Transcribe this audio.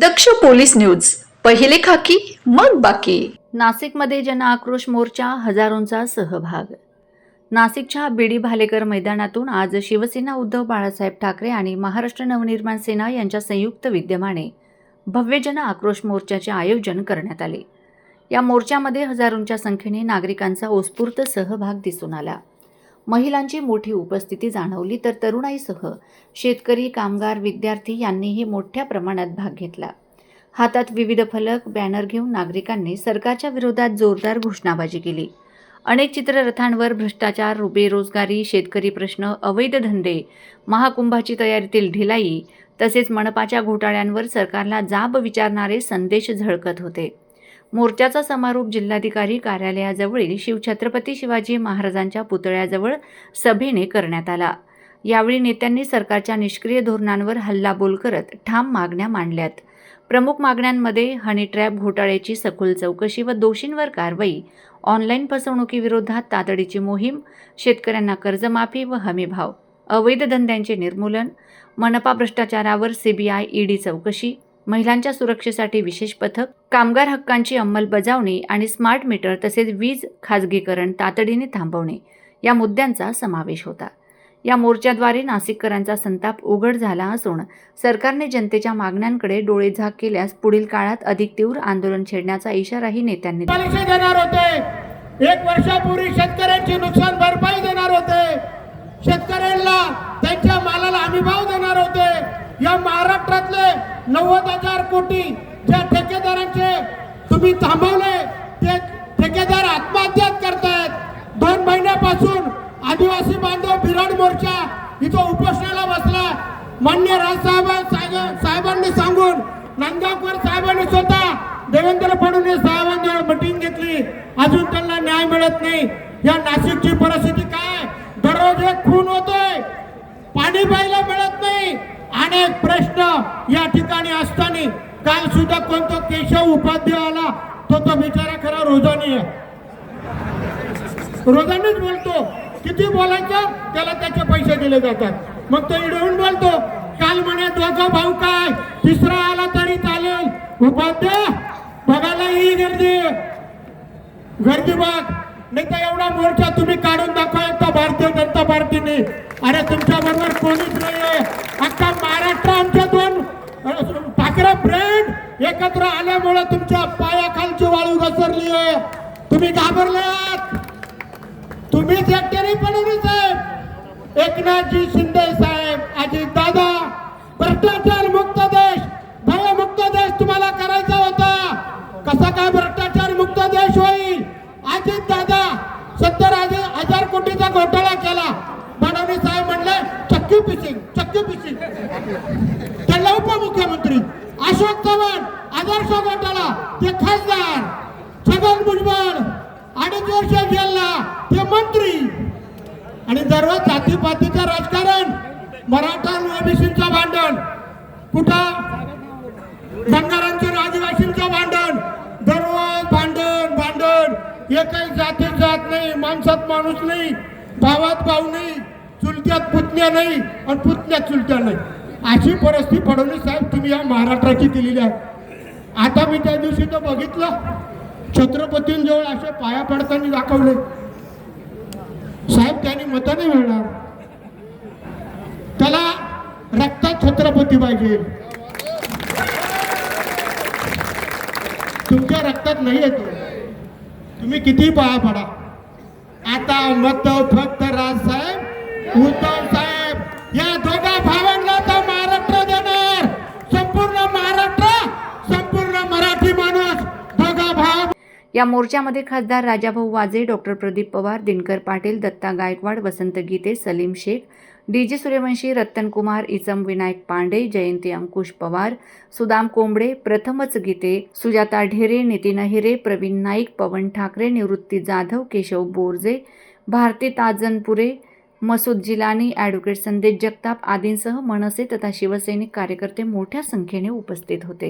दक्ष police news. पहिले खाकी मग बाकी. नाशिकमध्ये जन आक्रोश मोर्चा हजारोंचा सहभाग. नाशिकच्या बीडी भालेकर मैदानातून आज शिवसेना उद्धव बाळासाहेब ठाकरे आणि महाराष्ट्र नवनिर्माण सेना यांच्या संयुक्त विद्यमाने भव्य जन आक्रोश मोर्चाचे आयोजन करण्यात आले. या मोर्चामध्ये हजारोंच्या संख्येने नागरिकांचा उत्स्फूर्त सहभाग दिसून आला. महिलांची मोठी उपस्थिती जाणवली तर तरुणाईसह शेतकरी कामगार विद्यार्थी यांनीही मोठ्या प्रमाणात भाग घेतला. हातात विविध फलक बॅनर घेऊन नागरिकांनी सरकारच्या विरोधात जोरदार घोषणाबाजी केली. अनेक चित्ररथांवर भ्रष्टाचार बेरोजगारी शेतकरी प्रश्न अवैध धंदे महाकुंभाची तयारीतील ढिलाई तसेच मनपाच्या घोटाळ्यांवर सरकारला जाब विचारणारे संदेश झळकत होते. मोर्चाचा समारोप जिल्हाधिकारी कार्यालयाजवळील शिवछत्रपती शिवाजी महाराजांच्या पुतळ्याजवळ सभेने करण्यात आला. यावेळी नेत्यांनी सरकारच्या निष्क्रिय धोरणांवर हल्लाबोल करत ठाम मागण्या मांडल्यात. प्रमुख मागण्यांमध्ये हनी ट्रॅप घोटाळ्याची सखोल चौकशी व दोषींवर कारवाई ऑनलाईन फसवणुकीविरोधात तातडीची मोहीम शेतकऱ्यांना कर्जमाफी व हमीभाव अवैध धंद्यांचे निर्मूलन मनपा भ्रष्टाचारावर सीबीआय ईडी चौकशी महिलांच्या सुरक्षेसाठी विशेष पथक कामगार हक्कांची अंमलबजावणी आणि स्मार्ट मीटर तसेच वीज खाजगीकरण तातडीने थांबवणे या मुद्द्यांचा समावेश होता. या मोर्चाद्वारे नाशिककरांचा संताप उघड झाला असून सरकारने जनतेच्या मागण्यांकडे डोळेझाक केल्यास पुढील काळात अधिक तीव्र आंदोलन छेडण्याचा इशाराही नेत्यांनी देणार होते. एक वर्षापूर्वी शेतकऱ्यांची नुकसान भरपाई देणार होते. शेतकऱ्यांना त्यांच्या मालाला हमी भाव देणार होते. या महाराष्ट्रातले नव्वद हजार कोटी ज्या ठेकेदारांचे तुम्ही थांबवले ते ठेकेदार आत्महत्याच करतायत. दोन महिन्यापासून आदिवासी बांधव बिराड मोर्चा इथं उपोषणाला बसला. मान्य राजसाहेब साहेब- साहेबांनी सांगून नांदगावकर साहेबांनी स्वतः देवेंद्र फडणवीस साहेबांजवळ मिटिंग घेतली. अजून त्यांना न्याय मिळत नाही. या नाशिकची परिस्थिती काय? दररोज एक खून होतोय. पाणी प्यायला मिळत नाही अनेक प्रश्न या ठिकाणी असताना काल सुद्धा कोणतो केशव उपाध्याय आला तो तो बिचारा खरा रोजानी आहे. रोजानीच बोलतो. किती बोलायचं? त्याला त्याचे पैसे दिले जातात. मग तो इडवून बोलतो काल म्हणे दोघं भाऊ काय? तिसरा आला तरी चालेल. उपाध्या बघायला ही गर्दी. गर्दी बघ नाही तर एवढा मोर्चा तुम्ही काढून दाखवा एकदा भारतीय जनता पार्टीने. अरे तुमच्या बरोबर कोणीच नाहीये. अख्खा महाराष्ट्र आमच्या दोन ठाकरे ब्रँड एकत्र आल्यामुळे तुमच्या पायाखालची वाळू तुम्ही घाबरलात. तुम्हीच एकट्याने फडणवीस साहेब एकनाथजी शिंदे साहेब अजित दादा भ्रष्टाचार मुक्त देश भयमुक्त देश तुम्हाला करायचा होता. कसा काय भ्रष्टाचार मुक्त देश होईल? अजित दादा सत्तर हजार कोटीचा घोटाळा केला. फडणवीस साहेब म्हणले चक्की पिसिंग चक्की पिसिंग त्याला उपमुख्यमंत्री अशोक चव्हाण आदर्श घोटाळा ते खासदार. छगन भुजबळ अडीच वर्ष जेलला ते मंत्री. आणि सर्व जातीपातीचं राजकारण मराठा ओबीसीचं भांडण. कुठं? धनगरांचं आदिवासींचं भांडण. दररोज भांडण भांडण. एकही जातीत जात नाही माणसात माणूस नाही भावात भाऊ नाही चुलत्यात पुतण्या नाही आणि पुतण्यात चुलत्या नाही. अशी परिस्थिती फडणवीस साहेब तुम्ही या महाराष्ट्राची केलेली आहे. आता मी त्या दिवशी तर बघितलं. छत्रपतींजवळ असे पाया पडताना दाखवले. साहेब त्यांनी मतं नाही मिळणार. त्याला रक्तात छत्रपती पाहिजे. तुमच्या रक्तात नाही येतो. तुम्ही किती पाया पडा. आता मत फक्त राजसाहेब उद्धव साहेब या मोर्चामध्ये खासदार Rajabhau Waje doctor Pradeep Pawar Dinkar Patil Datta Gaikwad Vasant Gite Salim Shaikh D J Suryavanshi Rattankumar इचम Vinayak Pande जयंती अंकुश पवार सुदाम कोंबडे प्रथमच गीते सुजाता ढेरे नितीन हिरे प्रवीण नाईक पवन ठाकरे निवृत्ती जाधव केशव बोरजे भारती ताजनपुरे मसूद जिलानी ॲडव्होकेट संदेश जगताप आदींसह मनसे तथा शिवसैनिक कार्यकर्ते मोठ्या संख्येने उपस्थित होते.